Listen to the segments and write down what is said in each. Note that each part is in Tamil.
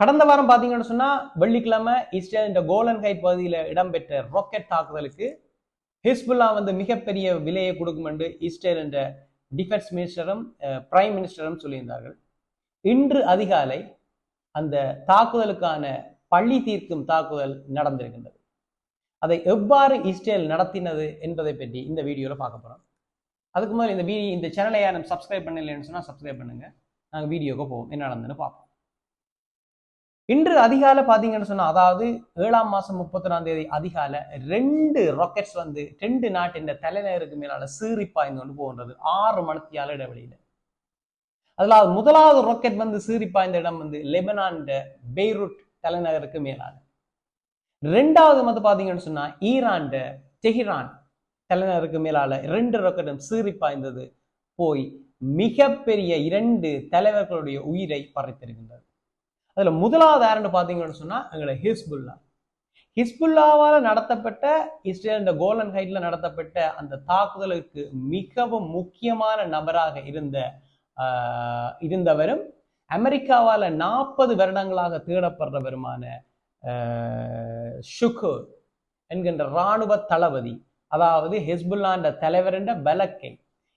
கடந்த வாரம் பார்த்தீங்கன்னு சொன்னா வெள்ளிக்கிழமை இஸ்ரேல் இந்த கோலன் ஹைட் பகுதியில் இடம்பெற்ற ராக்கெட் தாக்குதலுக்கு ஹிஸ்புல்லா வந்து மிகப்பெரிய விலையை கொடுக்கும் என்று இஸ்ரேல் என்ற டிஃபென்ஸ் மினிஸ்டரும் பிரைம் மினிஸ்டரும் சொல்லியிருந்தார்கள். இன்று அதிகாலை அந்த தாக்குதலுக்கான பள்ளி தீர்க்கும் தாக்குதல் நடந்திருக்கின்றது. அதை எவ்வாறு இஸ்ரேல் நடத்தினது என்பதை பற்றி இந்த வீடியோவில் பார்க்க போறோம். அதுக்கு முதல் இந்த வீடியோ இந்த சேனலை யாரும் சப்ஸ்கிரைப் பண்ணலைன்னு சொன்னால் சப்ஸ்கிரைப் பண்ணுங்க. நாங்கள் வீடியோக்கு போவோம். என்ன நடந்ததுன்னு பார்ப்போம். இன்று அதிகாலை பார்த்தீங்கன்னு சொன்னா அதாவது ஏழாம் மாசம் முப்பத்தொன்னாம் தேதி அதிகாலை ரெண்டு ராக்கெட்ஸ் வந்து ரெண்டு நாட்டின் தலைநகருக்கு மேலால சீறி பாய்ந்து கொண்டு போகின்றது. ஆறு மணித்தியால இடைவெளியில். அதில் முதலாவது ராக்கெட் வந்து சீறி பாய்ந்த இடம் வந்து லெபனான் பெய்ரூட் தலைநகருக்கு மேலால. ரெண்டாவது வந்து பாத்தீங்கன்னு சொன்னா ஈரான் தெஹிரான் தலைநகருக்கு மேலால ரெண்டு ராக்கெட்டும் சீறி பாய்ந்தது போய் மிகப்பெரிய இரண்டு தலைவர்களுடைய உயிரை பறைத்திருக்கின்றது. அதில் முதலாவது யாருன்னு பார்த்தீங்கன்னு சொன்னால் எங்களை ஹிஸ்புல்லா. ஹிஸ்புல்லாவால் நடத்தப்பட்ட இஸ்ரேல் கோலன் ஹைட்ல நடத்தப்பட்ட அந்த தாக்குதலுக்கு மிகவும் முக்கியமான நபராக இருந்த இருந்தவரும் அமெரிக்காவால் நாற்பது வருடங்களாக தேடப்படுறவருமான ஆஹ், ஷுகூர் என்கின்ற இராணுவ தளபதி அதாவது ஹிஸ்புல்லாண்ட தலைவர் என்ற பலக்கை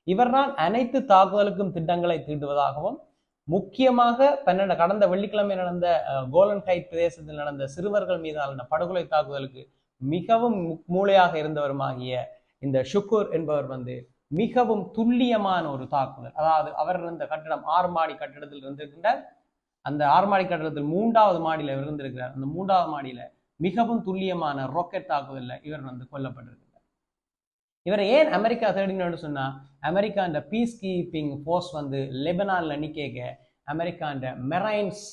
இவர்தான் அனைத்து தாக்குதலுக்கும் திட்டங்களை தீட்டுவதாகவும் முக்கியமாக பன்னெண்டு கடந்த வெள்ளிக்கிழமை நடந்த கோலன் ஹைட் பிரதேசத்தில் நடந்த சிறுவர்கள் மீதான படுகொலை தாக்குதலுக்கு மிகவும் மூளையாக இருந்தவருமாகிய இந்த ஷுக்கூர் என்பவர் வந்து மிகவும் துல்லியமான ஒரு தாக்குதல். அதாவது அவர் இருந்த கட்டிடம் ஆறு மாடி கட்டிடத்தில் இருந்திருக்கின்றார். அந்த ஆறு மாடி கட்டிடத்தில் மூன்றாவது மாடியில் இருந்திருக்கிறார். அந்த மூன்றாவது மாடியில் மிகவும் துல்லியமான ராக்கெட் தாக்குதலில் இவர் வந்து கொல்லப்பட்டிருக்கு இவர் ஏன் அமெரிக்கா தேடினு சொன்னா அமெரிக்கா இந்த பீஸ் கீப்பிங் ஃபோர்ஸ் வந்து லெபனான்ல நிக்க அமெரிக்காண்ட மெரைன்ஸ்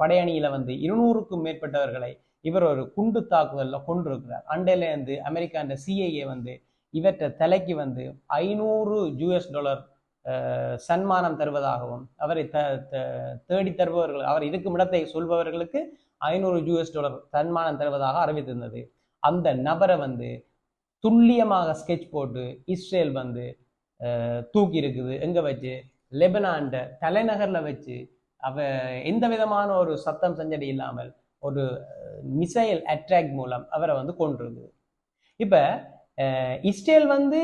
படையணியில வந்து இருநூறுக்கும் மேற்பட்டவர்களை இவர் ஒரு குண்டு தாக்குதலில் கொண்டிருக்கிறார் அண்டையில இருந்து அமெரிக்காண்ட சிஐஏ வந்து இவற்றை தலைக்கு வந்து ஐநூறு யூஎஸ் டாலர் சன்மானம் தருவதாகவும் அவரை த த- தேடி தருபவர்கள் அவர் இருக்கும் இடத்தை சொல்பவர்களுக்கு ஐநூறு யூஎஸ் டாலர் சன்மானம் தருவதாக அறிவித்திருந்தது. அந்த நபரை வந்து துல்லியமாக ஸ்கெட்ச் போட்டு இஸ்ரேல் வந்து தூக்கி இருக்குது. எங்கே வச்சு? லெபனான்ட தலைநகரில் வச்சு அவ எந்த விதமான ஒரு சத்தம் சஞ்சடி இல்லாமல் ஒரு மிசைல் அட்ராக் மூலம் அவரை வந்து கொண்டிருக்குது இப்போ இஸ்ரேல் வந்து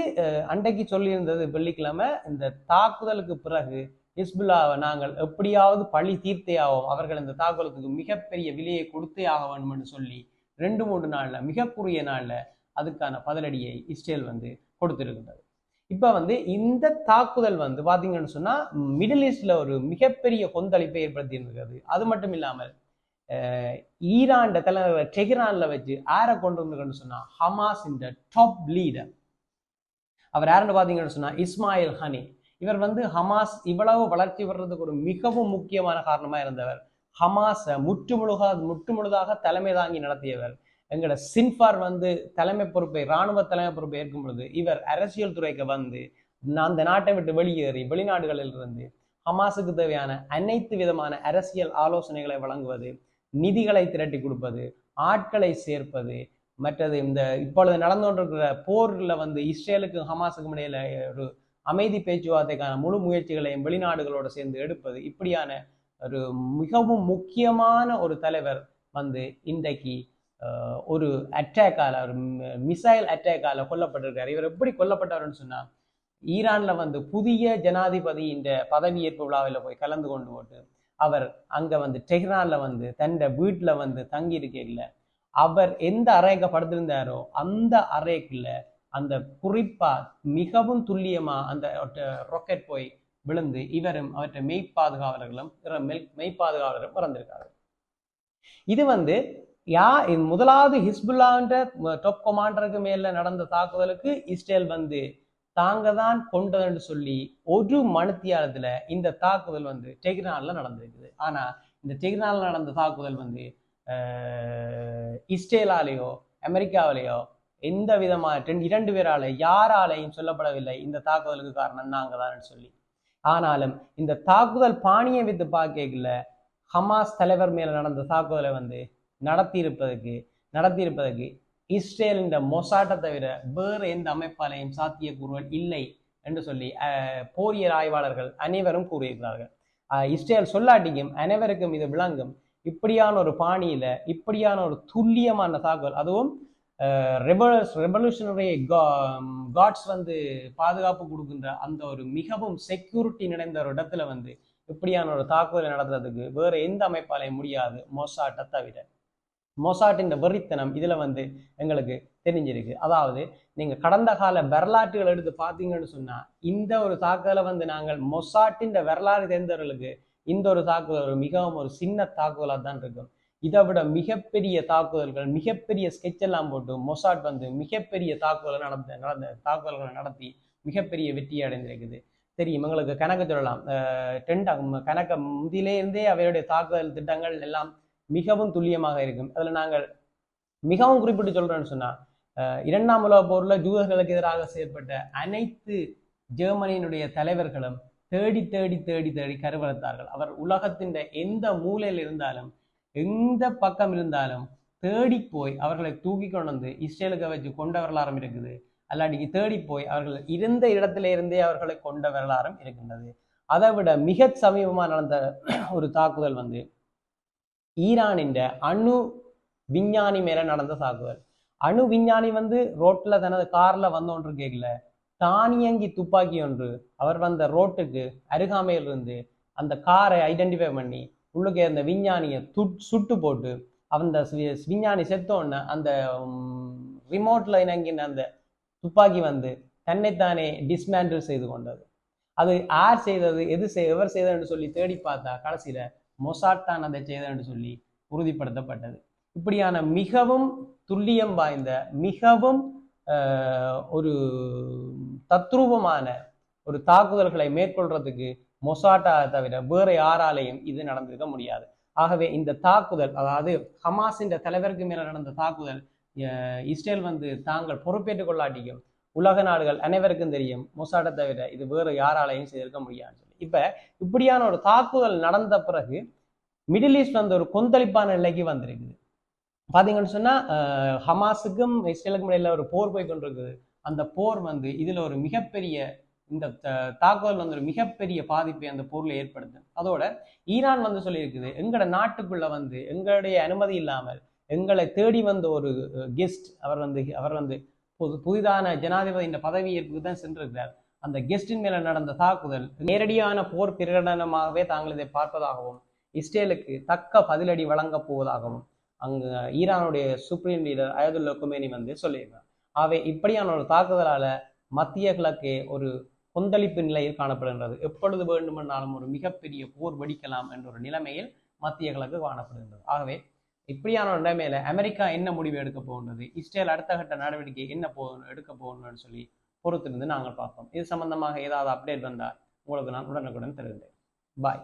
அன்றைக்கு சொல்லியிருந்தது வெள்ளிக்கிழமை இந்த தாக்குதலுக்கு பிறகு ஹிஸ்புல்லாவை நாங்கள் எப்படியாவது பழி தீர்த்தே ஆவோம். அவர்கள் இந்த தாக்குதலுக்கு மிகப்பெரிய விலையை கொடுத்தே ஆக வேண்டும்னு சொல்லி ரெண்டு மூன்று நாளில் மிகக்குரிய நாளில் அதுக்கான பதிலடியை இஸ்ரேல் வந்து கொடுத்திருக்கின்றது. இப்ப வந்து இந்த தாக்குதல் வந்து பார்த்தீங்கன்னு சொன்னா மிடில் ஈஸ்டில் ஒரு மிகப்பெரிய கொந்தளிப்பை ஏற்படுத்தி இருக்கிறது அது மட்டும் இல்லாமல் ஈரான் தலைவர் டெஹ்ரான்ல வச்சு ஆரை கொண்டு வந்திருக்கன்னு சொன்னா ஹமாஸ் இந்த டாப் லீடர் அவர் யாருன்னு பாத்தீங்கன்னு சொன்னா இஸ்மாயில் ஹனி. இவர் வந்து ஹமாஸ் இவ்வளவு வளர்ச்சி வர்றதுக்கு ஒரு மிகவும் முக்கியமான காரணமா இருந்தவர். ஹமாஸை முற்று முழுக முற்று முழுதாக தலைமை தாங்கி நடத்தியவர். எங்களோட சின்ஃபார் வந்து தலைமை பொறுப்பை இராணுவ தலைமை பொறுப்பை ஏற்கும் பொழுது இவர் அரசியல் துறைக்கு வந்து நான் அந்த நாட்டை விட்டு வெளியேறி வெளிநாடுகளில் இருந்து ஹமாஸுக்கு தேவையான அனைத்து விதமான அரசியல் ஆலோசனைகளை வழங்குவது நிதிகளை திரட்டி கொடுப்பது ஆட்களை சேர்ப்பது மற்றது இந்த இப்பொழுது நடந்து கொண்டிருக்கிற போரில் வந்து இஸ்ரேலுக்கும் ஹமாஸுக்கும் இடையில ஒரு அமைதி பேச்சுவார்த்தைக்கான முழு முயற்சிகளையும் வெளிநாடுகளோடு சேர்ந்து எடுப்பது இப்படியான ஒரு மிகவும் முக்கியமான ஒரு தலைவர் வந்து இன்றைக்கு ஒரு அட்டாக்கால் ஒரு மிசைல் அட்டாக்கால் கொல்லப்பட்டிருக்காரு. இவர் எப்படி கொல்லப்பட்டவர்னு சொன்னா ஈரான்ல வந்து புதிய ஜனாதிபதி இந்த பதவியேற்பு விழாவில் போய் கலந்து கொண்டு போட்டு அவர் அங்க வந்து டெஹ்ரானில் வந்து தன்னை வீட்டுல வந்து தங்கி இருக்கல அவர் எந்த அறைக்கு படுத்திருந்தாரோ அந்த அறைக்குள்ள அந்த குறிப்பா மிகவும் துல்லியமா அந்த ராக்கெட் போய் விழுந்து இவரும் அவற்றை மெய் பாதுகாவலர்களும் மெய் பாதுகாவலரும் இறந்திருக்காரு. இது வந்து யா இது முதலாவது ஹிஸ்புல்லான்ற டாப் கொமாண்டருக்கு மேல நடந்த தாக்குதலுக்கு இஸ்ரேல் வந்து தாங்க தான் கொண்டதுன்னு சொல்லி ஒரு மணித்தியாலத்துல இந்த தாக்குதல் வந்து டெஹ்ரான்ல நடந்திருக்குது. ஆனா இந்த டெஹ்ரான்ல நடந்த தாக்குதல் வந்து இஸ்ரேலாலேயோ அமெரிக்காவிலேயோ எந்த விதமான இரண்டு பேரால யாராலையும் சொல்லப்படவில்லை இந்த தாக்குதலுக்கு காரணம் நாங்க தான் சொல்லி. ஆனாலும் இந்த தாக்குதல் பாணியை வித்து பார்க்கல ஹமாஸ் தலைவர் மேல நடந்த தாக்குதலை வந்து நடத்தியிருப்பதற்கு நடத்தியிருப்பதற்கு இஸ்ரேலின் மொசாட்டை தவிர வேறு எந்த அமைப்பாலையும் சாத்தியக்கூறுகள் இல்லை என்று சொல்லி போரியர் ஆய்வாளர்கள் அனைவரும் கூறியிருக்கிறார்கள். இஸ்ரேல் சொல்லாட்டியும் அனைவருக்கும் இது விளங்கும். இப்படியான ஒரு பாணியில இப்படியான ஒரு துல்லியமான தாக்குதல் அதுவும் ரெவல்யூஷனரி காட்ஸ் வந்து பாதுகாப்பு கொடுக்கின்ற அந்த ஒரு மிகவும் செக்யூரிட்டி நிறைந்த ஒரு இடத்துல வந்து இப்படியான ஒரு தாக்குதலை நடத்துறதுக்கு வேற எந்த அமைப்பாலையும் முடியாது மொசாட்டை தவிர. மொசாட்டின் வெறித்தனம் இதுல வந்து எங்களுக்கு தெரிஞ்சிருக்கு. அதாவது நீங்க கடந்த கால வரலாற்றுகள் எடுத்து பார்த்தீங்கன்னு சொன்னா இந்த ஒரு தாக்குதலை வந்து நாங்கள் மொசாட்டின் வரலாறு தெரிந்தவர்களுக்கு இந்த ஒரு தாக்குதல் ஒரு மிகவும் ஒரு சின்ன தாக்குதலாக தான் இருக்கும். இதை விட மிகப்பெரிய தாக்குதல்கள் மிகப்பெரிய ஸ்கெட்ச் எல்லாம் போட்டு மொசாட் வந்து மிகப்பெரிய தாக்குதலை நடந்த நடந்த தாக்குதல்களை நடத்தி மிகப்பெரிய வெற்றியை அடைந்திருக்குது. தெரியும் எங்களுக்கு கணக்கு சொல்லலாம். டென்ட் கணக்க முதிலே இருந்தே அவையுடைய தாக்குதல் திட்டங்கள் எல்லாம் மிகவும் துல்லியமாக இருக்கும். அதில் நாங்கள் மிகவும் குறிப்பிட்டு சொல்கிறோன்னு சொன்னால் இரண்டாம் உலக போரில் ஜூதர்களுக்கு எதிராக செயல்பட்ட அனைத்து ஜெர்மனியினுடைய தலைவர்களும் தேடி தேடி தேடி தேடி கருவறுத்தார்கள் அவர் உலகத்தின் எந்த மூலையில் இருந்தாலும் எந்த பக்கம் இருந்தாலும் தேடி போய் அவர்களை தூக்கி கொண்டு வந்து இஸ்ரேலுக்கு வச்சு கொண்ட வரலாறும் இருக்குது. அல்லாடிக்கு தேடி போய் அவர்கள் இருந்த இடத்துல இருந்தே அவர்களை கொண்ட வரலாறும் இருக்கின்றது. அதை விட மிக சமீபமாக நடந்த ஒரு தாக்குதல் வந்து ஈரானின் அணு விஞ்ஞானி மேல நடந்த தாக்குதல். அணு விஞ்ஞானி வந்து ரோட்ல தனது கார்ல வந்தோன்று கேட்கல தானியங்கி துப்பாக்கி ஒன்று. அவர் வந்த ரோட்டுக்கு அருகாமையில் இருந்து அந்த காரை ஐடென்டிஃபை பண்ணி உள்ளுக்கு அந்த விஞ்ஞானியை துட் சுட்டு போட்டு அந்த விஞ்ஞானி செத்தோன்னு அந்த ரிமோட்ல இணங்கின அந்த துப்பாக்கி வந்து தன்னைத்தானே டிஸ்மேண்டில் செய்து கொண்டது. அது யார் செய்தது? எது செய் எவர் செய்ததுன்னு சொல்லி தேடி பார்த்தா கடைசியில மொசாட் தான் அதை செய்ததுன்னு சொல்லி உறுதிப்படுத்தப்பட்டது. இப்படியான மிகவும் துல்லியம் வாய்ந்த மிகவும் ஆஹ், ஒரு தத்ரூபமான ஒரு தாக்குதல்களை மேற்கொள்றதுக்கு மொசாட்டா தவிர வேற யாராலையும் இது நடந்திருக்க முடியாது. ஆகவே இந்த தாக்குதல் அதாவது ஹமாஸின் தலைவருக்கு மேல நடந்த தாக்குதல் அஹ், இஸ்ரேல் வந்து தாங்கள் பொறுப்பேற்றுக் கொள்ளாட்டியும் உலக நாடுகள் அனைவருக்கும் தெரியும். மொசாட்டை தவிர இது வேறு யாராலையும் செய்திருக்க முடியாது. சொல்லி இப்ப இப்படியான ஒரு தாக்குதல் நடந்த பிறகு மிடில் ஈஸ்ட் வந்து ஒரு கொந்தளிப்பான நிலைக்கு வந்திருக்குது. பாத்தீங்கன்னு சொன்னா ஹமாஸுக்கும் இஸ்ரேலுக்கும் இடையில ஒரு போர் போய் கொண்டிருக்குது. அந்த போர் வந்து இதுல ஒரு மிகப்பெரிய இந்த த- தாக்குதல் வந்து ஒரு மிகப்பெரிய பாதிப்பை அந்த பொருளை ஏற்படுத்தும் அதோட ஈரான் வந்து சொல்லியிருக்குது எங்களோட நாட்டுக்குள்ள வந்து எங்களுடைய அனுமதி இல்லாமல் எங்களை தேடி வந்த ஒரு கெஸ்ட் அவர் வந்து அவர் வந்து புது புதிதான ஜனாதிபதி இந்த பதவியேற்புக்கு தான் சென்றிருக்கிறார். அந்த கெஸ்டின் மேல நடந்த தாக்குதல் நேரடியான போர் பிரகடனமாகவே தாங்கள் இதை பார்ப்பதாகவும் இஸ்ரேலுக்கு தக்க பதிலடி வழங்கப் போவதாகவும் அங்கு ஈரானுடைய சுப்ரீம் லீடர் அயதுல்லா குமேனி வந்து சொல்லியிருக்கார் ஆகவே இப்படியான ஒரு தாக்குதலால மத்திய கிழக்கு ஒரு கொந்தளிப்பு நிலையில் காணப்படுகின்றது. எப்பொழுது வேண்டுமென்றாலும் ஒரு மிகப்பெரிய போர் வெடிக்கலாம் என்ற ஒரு நிலைமையில் மத்திய கிழக்கு காணப்படுகின்றது. ஆகவே இப்படியான ஒரு நிலைமையில அமெரிக்கா என்ன முடிவு எடுக்க போகின்றது? இஸ்ரேல் அடுத்த கட்ட நடவடிக்கை என்ன போ எடுக்க போகணும்னு சொல்லி பொறுத்திருந்து நாங்கள் பார்ப்போம். இது சம்பந்தமாக ஏதாவது அப்டேட் வந்தால் உங்களுக்கு நான் உடனுக்குடன் தருகிறேன் பாய்